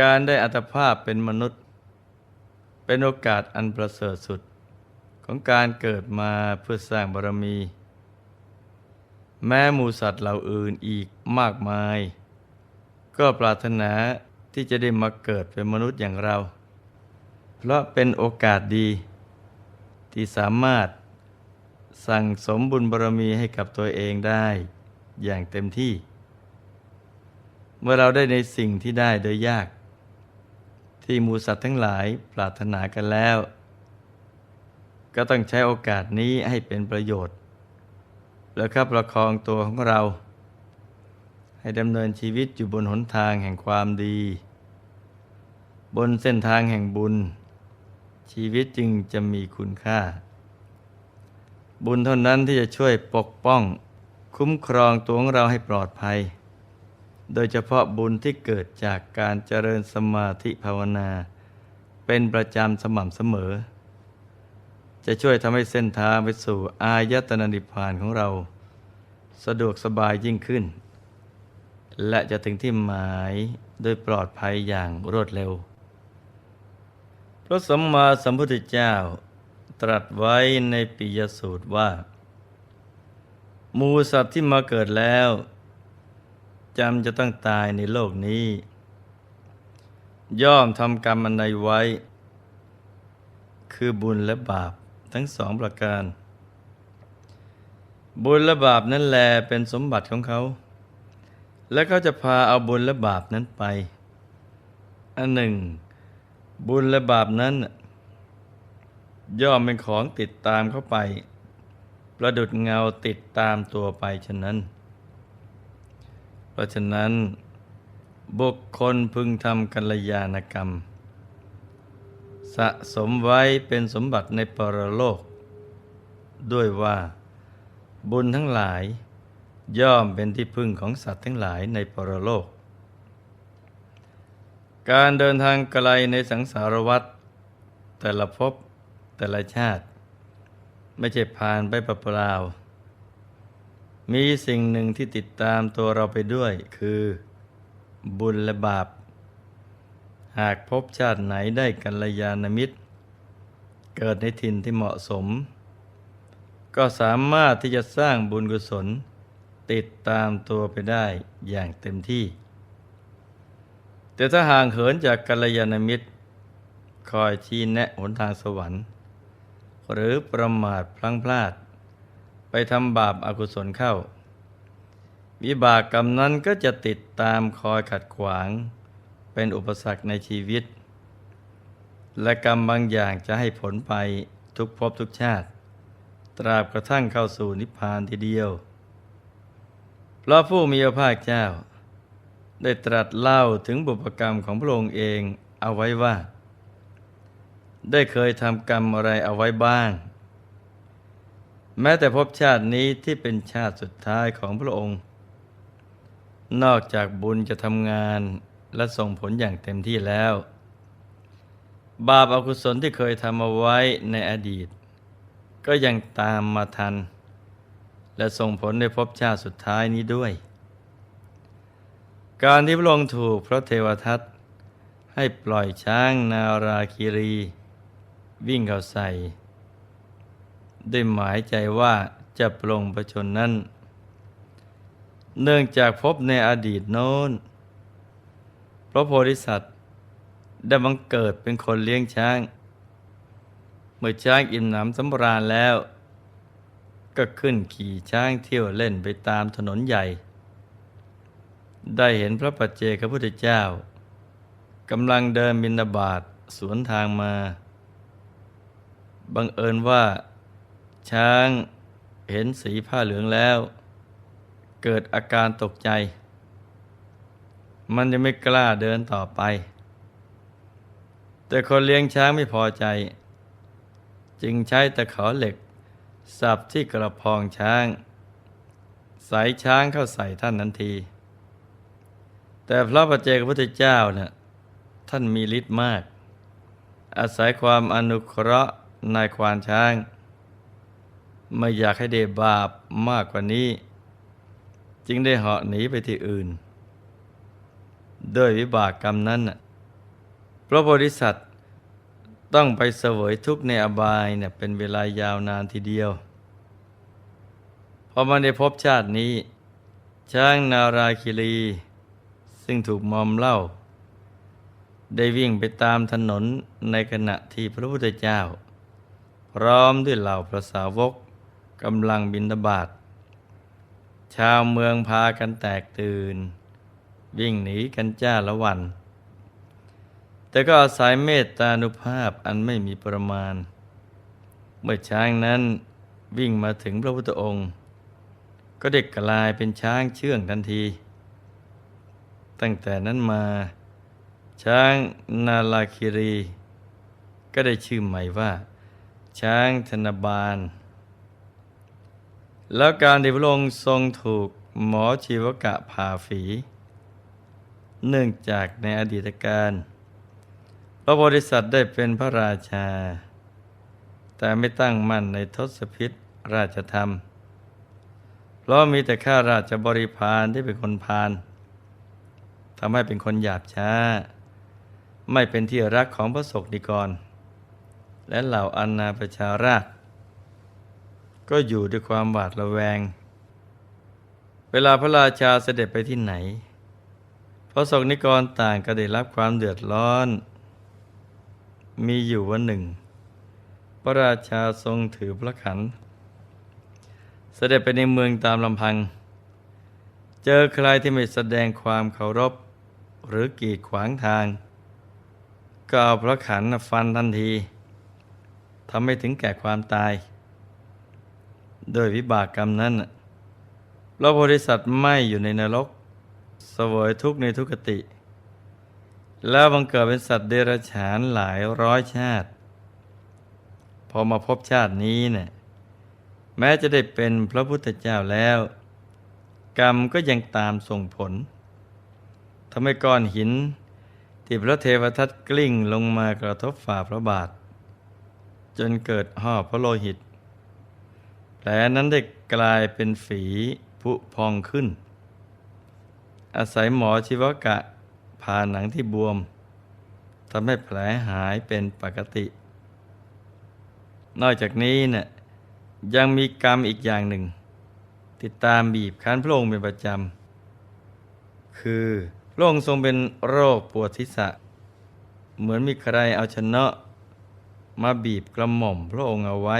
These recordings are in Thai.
การได้อัตภาพเป็นมนุษย์ เป็นโอกาสอันประเสริฐสุด ของการเกิดมาเพื่อสร้างบารมี แม้หมูสัตว์เหล่าอื่นอีกมากมาย ก็ปรารถนาที่จะได้มาเกิดเป็นมนุษย์อย่างเรา เพราะเป็นโอกาสดี ที่สามารถสั่งสมบุญบารมีให้กับตัวเองได้อย่างเต็มที่ เมื่อเราได้ในสิ่งที่ได้โดยยาก ที่มูสัตว์ทั้งหลายปรารถนากันแล้ว ก็ต้องใช้โอกาสนี้ให้เป็นประโยชน์ แล้วครับประคองตัวของเรา ให้ดำเนินชีวิตอยู่บนหนทางแห่งความดี บนเส้นทางแห่งบุญ ชีวิตจึงจะมีคุณค่า บุญเท่านั้นที่จะช่วยปกป้อง คุ้มครองตัวของเราให้ปลอดภัย โดยเฉพาะบุญที่เกิดจากการเจริญสมาธิภาวนา เป็นประจำสม่ำเสมอ จะช่วยทำให้เส้นทางไปสู่อายตนะนิพพานของเรา สะดวกสบายยิ่งขึ้น และจะถึงที่หมายโดยปลอดภัยอย่างรวดเร็ว พระสัมมาสัมพุทธเจ้าตรัสไว้ในปิยสูตรว่า มูสัตว์ที่มาเกิดแล้ว จำจะต้องตายในโลกนี้ ย่อมทำกรรมอันใดไว้ คือบุญและบาปทั้งสองประการ บุญและบาปนั้นแลเป็นสมบัติของเขา และเขาจะพาเอาบุญและบาปนั้นไป อันหนึ่ง บุญและบาปนั้น ย่อมเป็นของติดตามเข้าไป ประดุดเงาติดตามตัวไปฉะนั้น ราะฉะนั้นบุคคลพึงทำกัลยาณกรรม สะสมไว้เป็นสมบัติในปรโลก ด้วยว่าบุญทั้งหลาย ย่อมเป็นที่พึ่งของสัตว์ทั้งหลายในปรโลก การเดินทางไกลในสังสารวัฏแต่ละภพแต่ละชาติ ไม่ใช่ผ่านไปเปล่าๆ มีสิ่งหนึ่งที่ติดตามตัวเราไปด้วย คือ บุญและบาป หากพบชาติไหนได้กัลยาณมิตร เกิดในถิ่นที่เหมาะสม ก็สามารถที่จะสร้างบุญกุศล ติดตามตัวไปได้อย่างเต็มที่ แต่ถ้าห่างเหินจากกัลยาณมิตร คอยชี้แนะหนทางสวรรค์ หรือประมาทพลั้งพลาด ไปทำบาปอากุศลเข้า วิบากกรรมนั้นก็จะติดตามคอยขัดขวาง เป็นอุปสรรคในชีวิต และกรรมบางอย่างจะให้ผลไปทุกภพทุกชาติ ตราบกระทั่งเข้าสู่นิพพานทีเดียว เพราะผู้มีพระภาคเจ้า ได้ตรัสเล่าถึงบุพกรรมของพระองค์เองเอาไว้ว่า ได้เคยทำกรรมอะไรเอาไว้บ้าง แม้แต่ภพชาตินี้ที่เป็นชาติสุดท้ายของพระองค์ นอกจากบุญจะทำงานและส่งผลอย่างเต็มที่แล้ว บาปอากุศลที่เคยทำเอาไว้ในอดีต ก็ยังตามมาทัน และส่งผลในภพชาติสุดท้ายนี้ด้วย การที่พระองค์ถูกพระเทวทัตให้ปล่อยช้างนาราคีรี วิ่งเข้าใส่ ได้หมายใจว่าจะปลงประชนนั้น เนื่องจากพบในอดีตโน้น พระโพธิสัตว์ได้บังเกิดเป็นคนเลี้ยงช้าง เมื่อช้างอิ่มหนำสำราญแล้ว ก็ขึ้นขี่ช้างเที่ยวเล่นไปตามถนนใหญ่ ได้เห็นพระปัจเจกพุทธเจ้ากำลังเดินบินาบาตสวนทางมา บังเอิญว่า ช้างเห็นสีผ้าเหลืองแล้ว เกิดอาการตกใจ มันจะไม่กล้าเดินต่อไป แต่คนเลี้ยงช้างไม่พอใจ จึงใช้ตะขอเหล็ก สับที่กระพองช้างใส่ช้างเข้าใส่ท่านทันที แต่พระปัจเจกพุทธเจ้าเนี่ยท่านมีฤทธิ์มาก อาศัยความอนุเคราะห์นายควานช้าง ไม่อยากให้เดบาปมากกว่านี้ จึงได้เหาะหนีไปที่อื่น ด้วยวิบากกรรมนั้นพระโพธิสัตว์ต้องไปเสวยทุกข์ในอบายเนี่ยเป็นเวลายาวนานทีเดียวพอมาในภพบชาตินี้ ช้างนาราคิรี ซึ่งถูกมอมเล่า ได้วิ่งไปตามถนนในขณะที่พระพุทธเจ้า พร้อมด้วยเหล่าพระสาวก กำลังบินทบาทชาวเมืองพากันแตกตื่น วิ่งหนีกันจ้าละวัน แต่ก็อาศัยเมตตานุภาพอันไม่มีประมาณ เมื่อช้างนั้นวิ่งมาถึงพระพุทธองค์ ก็เด็กกลายเป็นช้างเชื่องทันที ตั้งแต่นั้นมา ช้างนาลาคิรี ก็ได้ชื่อใหม่ว่า ช้างธนบาล แล้วการที่พระองค์ทรงถูกหมอชีวกะผ่าฝี เนื่องจากในอดีตการ พระโพธิสัตว์ได้เป็นพระราชา แต่ไม่ตั้งมั่นในทศพิษราชธรรม เพราะมีแต่ข้าราชบริพารที่เป็นคนพาลทำให้เป็นคนหยาบช้า ไม่เป็นที่รักของพระศกนิกร และเหล่าอนนาประชาราช ก็อยู่ด้วยความหวาดระแวง เวลาพระราชาเสด็จไปที่ไหน พระศกนิกรต่างก็ได้รับความเดือดร้อน มีอยู่วันหนึ่ง พระราชาทรงถือพระขัน เสด็จไปในเมืองตามลำพัง เจอใครที่ไม่แสดงความเคารพ หรือกีดขวางทาง ก็เอาพระขันฟันทันทีทำให้ถึงแก่ความตาย โดยวิบากกรรมนั้นน่ะพระโพธิสัตว์ไม่อยู่ในนรกสวยทุกข์ในทุกขติ แล้วบังเกิดเป็นสัตว์เดรัจฉานหลายร้อยชาติ พอมาพบชาตินี้เนี่ยแม้จะได้เป็นพระพุทธเจ้าแล้ว กรรมก็ยังตามส่งผลทำให้ก้อนหินที่พระเทวทัตกลิ้งลงมากระทบฝ่าพระบาท จนเกิดห่อพระโลหิต แผลนั้นได้กลายเป็นฝีผุพองขึ้น อาศัยหมอชีวกะผ่าหนังที่บวมทำให้แผลหายเป็นปกติ นอกจากนี้เนี่ยยังมีกรรมอีกอย่างหนึ่ง ติดตามบีบคั้นพระองค์เป็นประจำ คือพระองค์ทรงเป็นโรคปวดทิศะเหมือนมีใครเอาชนะมาบีบกระหม่อมพระองค์เอาไว้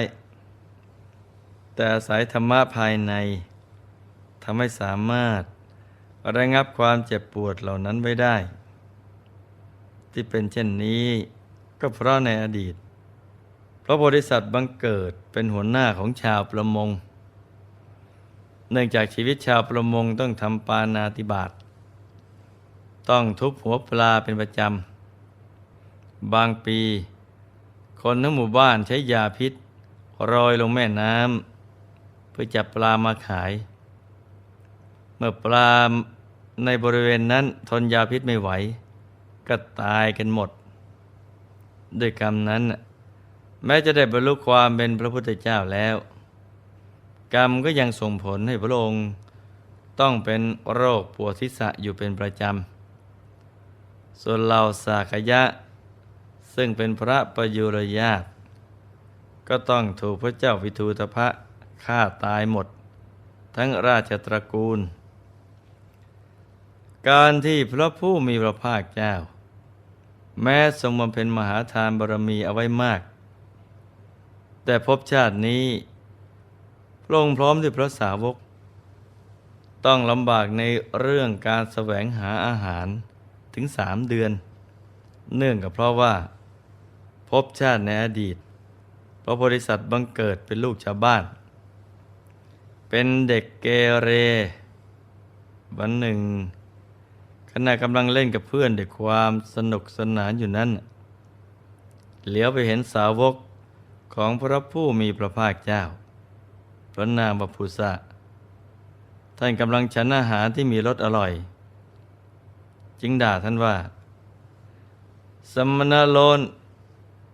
แต่อาศัยธรรมะภายในทำให้สามารถระงับความเจ็บปวดเหล่านั้นไว้ได้ ที่เป็นเช่นนี้ก็เพราะในอดีต พระโพธิสัตว์บังเกิดเป็นหัวหน้าของชาวประมง เนื่องจากชีวิตชาวประมงต้องทำปานาติบาตต้องทุบหัวปลาเป็นประจำ บางปี คนทั้งหมู่บ้านใช้ยาพิษโรยลงแม่น้ำ พื่อจับปลามาขาย เมื่อปลาในบริเวณนั้นทนยาพิษไม่ไหว ก็ตายกันหมด ด้วยกรรมนั้น แม้จะได้บรรลุความเป็นพระพุทธเจ้าแล้ว กรรมก็ยังส่งผลให้พระองค์ต้องเป็นโรคปวดทิศะอยู่เป็นประจำ ส่วนเหล่าสากยะ ซึ่งเป็นพระประยุรญาติก็ต้องถูกพระเจ้าวิทูตภะ ฆ่าตายหมด ทั้งราชตระกูล การที่พระผู้มีพระภาคเจ้า แม้ทรงบำเพ็ญมหาทานบารมีเอาไว้มาก แต่ภพชาตินี้พระองค์พร้อมด้วยพระสาวก ต้องลำบากในเรื่องการแสวงหาอาหารถึงสามเดือน เนื่องกับเพราะว่าภพชาติในอดีต พระโพธิสัตว์บังเกิดเป็นลูกชาวบ้าน เป็นเด็กเกเร วันหนึ่ง ขณะกำลังเล่นกับเพื่อนด้วยความสนุกสนานอยู่นั้นเหลียวไปเห็นสาวกของพระผู้มีพระภาคเจ้า พระนามบพุษะท่านกำลังฉันอาหารที่มีรสอร่อย จึงด่าท่านว่า สมณโลน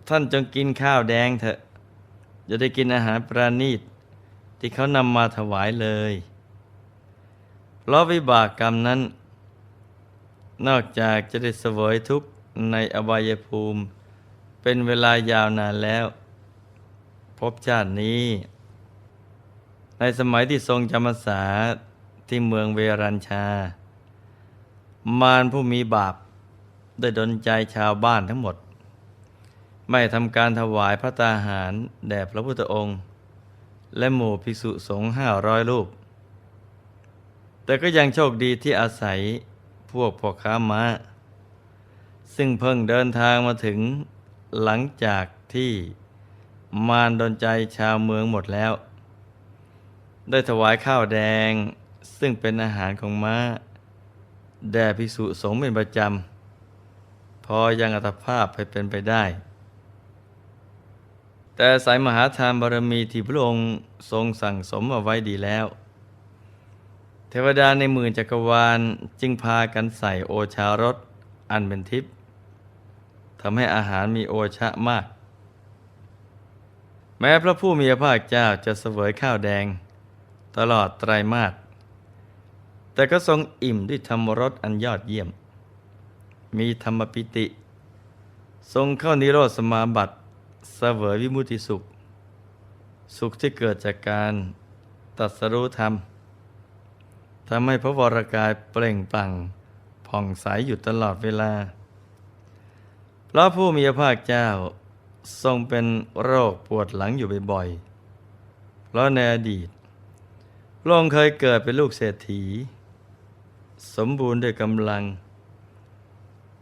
ท่านจงกินข้าวแดงเถอะ จะได้กินอาหารประณีต ที่เขานำมาถวายเลยเพราะวิบากกรรมนั้น นอกจากจะได้เสวยทุกข์ในอบายภูมิ เป็นเวลายาวนานแล้ว พบชาตินี้ ในสมัยที่ทรงจำพรรษาที่เมืองเวรัญชา มารผู้มีบาปได้ดนใจชาวบ้านทั้งหมด ไม่ทำการถวายพระตาหารแด่พระพุทธองค์ และหมู่ภิกษุสงฆ์ห้าร้อยรูป แต่ก็ยังโชคดีที่อาศัยพวกพ่อค้าม้า ซึ่งเพิ่งเดินทางมาถึงหลังจากที่มารดนใจชาวเมืองหมดแล้ว ได้ถวายข้าวแดงซึ่งเป็นอาหารของม้า แด่ภิกษุสงฆ์เป็นประจำ พอยังอัตภาพไปเป็นไปได้ แต่สายมหาทานบารมีที่พระองค์ทรงสั่งสมเอาไว้ดีแล้ว เทวดาในหมื่นจักรวาลจึงพากันใส่โอชารสอันเป็นทิพย์ทำให้อาหารมีโอชะมาก แม้พระผู้มีพระภาคเจ้าจะเสวยข้าวแดง ตลอดไตรมาสแต่ก็ทรงอิ่มด้วยธรรมรสอันยอดเยี่ยม มีธรรมปิติ ทรงเข้านิโรธสมาบัติ เสวยวิมุติสุข สุขที่เกิดจากการตรัสรู้ธรรมทำให้พระวรากายเปล่งปลั่งผ่องใสอยู่ตลอดเวลา เพราะผู้มีพระภาคเจ้าทรงเป็นโรคปวดหลังอยู่บ่อยๆ เพราะในอดีตพระองค์เคยเกิดเป็นลูกเศรษฐี สมบูรณ์ด้วยกำลัง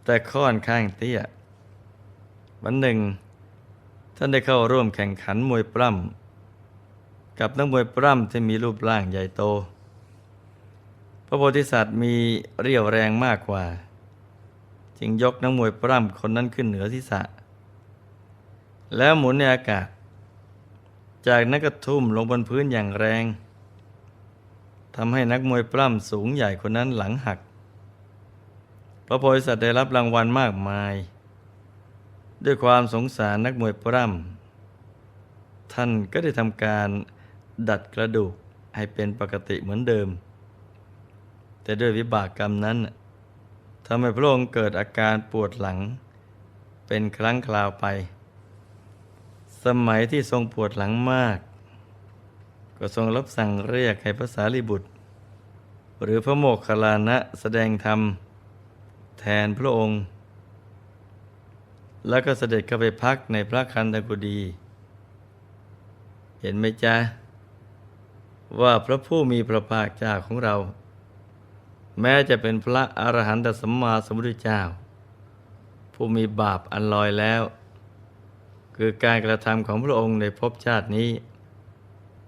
แต่ค่อนข้างเตี้ย วันหนึ่ง ท่านได้เข้าร่วมแข่งขันมวยปล้ำกับนักมวยปล้ำที่มีรูปร่างใหญ่โต พระโพธิสัตว์มีเรี่ยวแรงมากกว่า จึงยกนักมวยปล้ำคนนั้นขึ้นเหนือศีรษะ แล้วหมุนในอากาศ จากนั้นก็ทุ่มลงบนพื้นอย่างแรงทำให้นักมวยปล้ำสูงใหญ่คนนั้นหลังหัก พระโพธิสัตว์ได้รับรางวัลมากมาย ด้วยความสงสารนักมวยปล้ำท่านก็ได้ทำการดัดกระดูกให้เป็นปกติเหมือนเดิม แต่ด้วยวิบากกรรมนั้นทำให้พระองค์เกิดอาการปวดหลัง เป็นครั้งคราวไป สมัยที่ทรงปวดหลังมาก ก็ทรงรับสั่งเรียกให้พระสารีบุตร หรือพระโมคคัลลานะแสดงธรรม แทนพระองค์ แล้วก็เสด็จเข้าไปพักในพระคันธกุฎีเห็นไหมจ๊ะ ว่าพระผู้มีพระภาคเจ้าของเรา แม้จะเป็นพระอรหันตสัมมาสัมพุทธเจ้า ผู้มีบาปอันลอยแล้ว คือการกระทำของพระองค์ในภพชาตินี้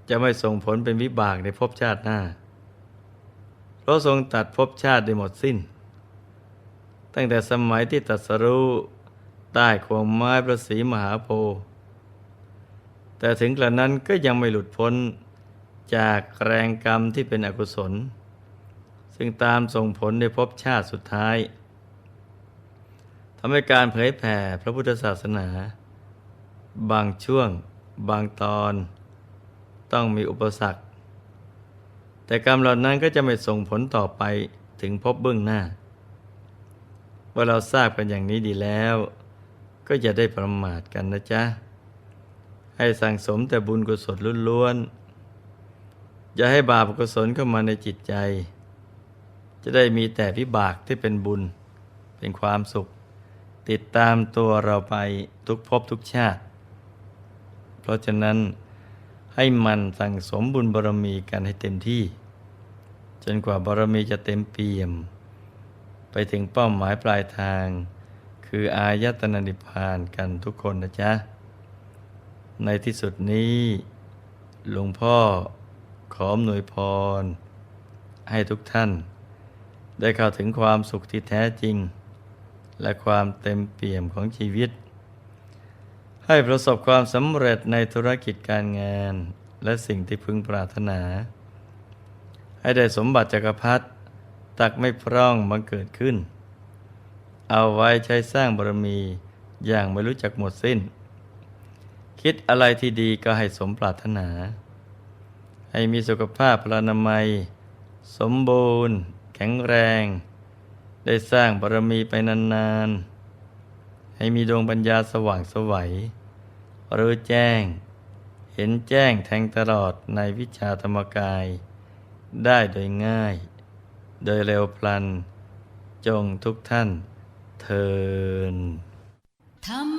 จะไม่ส่งผลเป็นวิบากในภพชาติหน้าเพราะทรงตัดภพชาติได้หมดสิ้น ตั้งแต่สมัยที่ตรัสรู้ ใต้ควงไม้พระศรีมหาโพธิ์แต่ถึงกระนั้นก็ยังไม่หลุดพ้นจากแรงกรรมที่เป็นอกุศล ซึ่งตามส่งผลในภพชาติสุดท้ายทำให้การเผยแผ่พระพุทธศาสนา บางช่วง บางตอน ต้องมีอุปสรรค แต่กรรมเหล่านั้นก็จะไม่ส่งผลต่อไปถึงพบเบื้องหน้าว่าเราทราบกันอย่างนี้ดีแล้ว ก็อย่าได้ประมาทกันนะจ๊ะ ให้สั่งสมแต่บุญกุศลล้วนๆอย่าให้บาปกุศลเข้ามาในจิตใจ จะได้มีแต่วิบากที่เป็นบุญ เป็นความสุข ติดตามตัวเราไปทุกภพทุกชาติ เพราะฉะนั้นให้มันสั่งสมบุญบารมีกันให้เต็มที่ จนกว่าบารมีจะเต็มเปี่ยม ไปถึงเป้าหมายปลายทาง คืออายตนะนิพพานกันทุกคนนะจ๊ะ ในที่สุดนี้หลวงพ่อขออำนวยพร ให้ทุกท่าน ได้เข้าถึงความสุขที่แท้จริง และความเต็มเปี่ยมของชีวิต ให้ประสบความสำเร็จในธุรกิจการงาน และสิ่งที่พึงปรารถนา ให้ได้สมบัติจักรพรรดิตักไม่พร่องบังเกิดขึ้น เอาไว้ใช้สร้างบารมีอย่างไม่รู้จักหมดสิ้น คิดอะไรที่ดีก็ให้สมปรารถนา ให้มีสุขภาพพลานามัย สมบูรณ์ แข็งแรง ได้สร้างบารมีไปนานๆ ให้มีดวงปัญญาสว่างสวัยรู้แจ้ง เห็นแจ้งแทงตลอดในวิชาธรรมกาย ได้โดยง่าย โดยเร็วพลัน จงทุกท่าน เทินธรร